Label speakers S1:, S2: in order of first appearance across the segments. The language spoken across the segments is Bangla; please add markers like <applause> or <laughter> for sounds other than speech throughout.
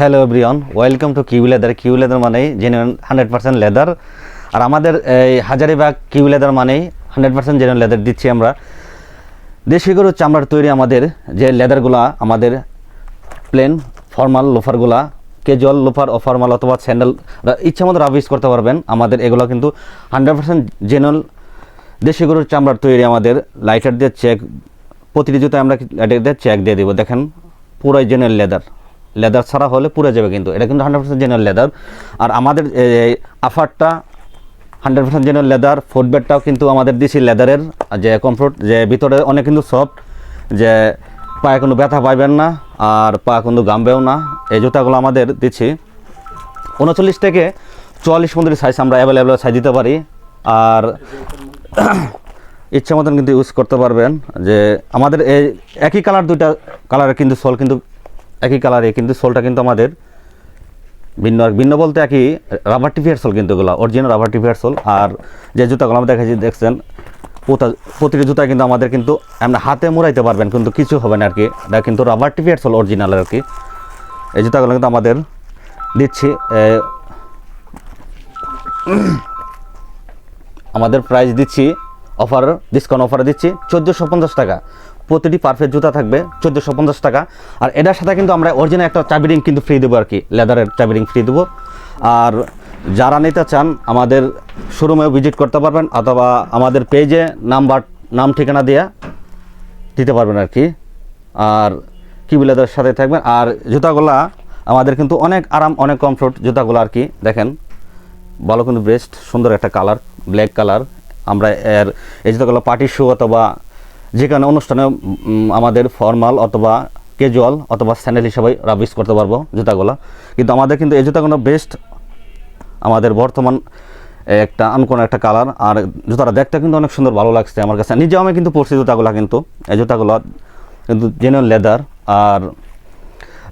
S1: Hello everyone welcome to Q leather Q leather মানেই জেনুইন হান্ড্রেড পার্সেন্ট লেদার আর আমাদের এই হাজারিবাগ কিউ লেদার মানেই হান্ড্রেড পার্সেন্ট জেনুইন লেদার দিচ্ছি আমরা। দেশি গরুর চামড়ার তৈরি আমাদের যে লেদারগুলা আমাদের প্লেন ফর্মাল লোফারগুলা কেজুয়াল লোফার ও ফর্মাল অথবা স্যান্ডেল ইচ্ছা মতো রাফ ইউজ করতে পারবেন। আমাদের এগুলো কিন্তু হান্ড্রেড পার্সেন্ট জেনুইন দেশি গরুর চামড়ার তৈরি আমাদের। লাইটার দিয়ে চেক প্রতিটি জুতায় আমরা লাইটার দিয়ে চেক দিয়ে দেবো। দেখেন, পুরাই জেনুইন লেদার লেদার ছাড়া হলে পুরো যাবে কিন্তু। এটা কিন্তু হান্ড্রেড পার্সেন্ট জেনুইন লেদার আর আমাদের আফারটা হান্ড্রেড পার্সেন্ট জেনুইন লেদার ফুটবেডটাও কিন্তু আমাদের দিছি লেদারের যে কমফোর্ট যে ভিতরে অনেক কিন্তু সফট যে পায়ে কোনো ব্যথা পাইবেন না, আর পা কোনো গামবেও না। এই জুতাগুলো আমাদের দিচ্ছি। উনচল্লিশ থেকে চুয়াল্লিশ পর্যন্ত সাইজ আমরা অ্যাভেলেবেল সাইজ দিতে পারি। আর <clears throat> ইচ্ছা মতন কিন্তু ইউজ করতে পারবেন। যে আমাদের এই একই কালার দুইটা কালারের কিন্তু সল কিন্তু একই কালারে কিন্তু সোলটা কিন্তু আমাদের ভিন্ন আর ভিন্ন বলতে একই রাবার টিফিয়ার সোল কিন্তু এগুলো অরিজিনাল রাবার টিফিয়ার সোল আর যে জুতাগুলো আমরা দেখাচ্ছি দেখছেন প্রতিটি জুতা কিন্তু আমাদের কিন্তু আমরা হাতে মোড়াইতে পারবেন, কিন্তু কিছু হবে না আর কি এটা কিন্তু রাবার টিফিয়ার সোল অরিজিনাল আর কি এই জুতাগুলো কিন্তু আমাদের দিচ্ছি আমাদের প্রাইস দিচ্ছি অফার ডিসকাউন্ট অফারে দিচ্ছি চোদ্দোশো পঞ্চাশ টাকা। প্রতিটি পারফেক্ট জুতা থাকবে চোদ্দোশো পঞ্চাশ টাকা। আর এটার সাথে কিন্তু আমরা অরিজিনাল একটা চাবি রিং কিন্তু ফ্রি দেবো আর কি লেদারের চাবি রিং ফ্রি দেবো। আর যারা নিতে চান, আমাদের শোরুমে ভিজিট করতে পারবেন, অথবা আমাদের পেজে নাম্বার নাম, ঠিকানা দেওয়া দিতে পারবেন আর কি। আর কি লেদারের সাথে থাকবেন? আর জুতাগুলা, আমাদের কিন্তু অনেক আরাম, অনেক কমফোর্ট জুতাগুলো আর কি, দেখেন। ভালো কিন্তু বেস্ট সুন্দর একটা কালার ব্ল্যাক কালার আমরা এর, এই জুতাগুলো পার্টি শু অথবা যে কোনো অনুষ্ঠানে আমাদের ফর্মাল অথবা ক্যাজুয়াল অথবা স্যান্ডেল হিসাবে রাবিস করতে পারব জুতাগুলো। কিন্তু আমাদের কিন্তু এই জুতাগুলো বেস্ট আমাদের বর্তমান একটা আনকোন একটা কালার আর জুতাটা দেখতে কিন্তু অনেক সুন্দর, ভালো লাগছে আমার কাছে। নিজেও আমি কিন্তু পরছি জুতাগুলো কিন্তু, এই জুতাগুলো কিন্তু জেনুইন লেদার আর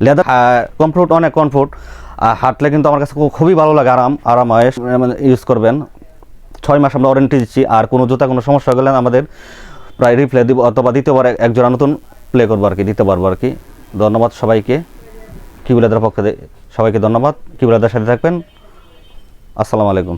S1: লেদার কমফোর্ট অনেক কমফোর্ট হাঁটলে কিন্তু আমার কাছে খুব- খুবই ভালো লাগে, আরাম আরামায় ইউজ করবেন। ছয় মাস আমরা ওয়ারেন্টি দিচ্ছি, আর কোনো জুতা, কোনো সমস্যা গেলে আমাদের প্রায় রিপ্লে দিব, অথবা দিতে পারে এক জোড়া নতুন প্লে করব আর কি দিতে পারব আর কি। ধন্যবাদ সবাইকে কিবুলাদের পক্ষে সবাইকে ধন্যবাদ। কিবুলাদের সাথে থাকবেন। আসসালামু আলাইকুম।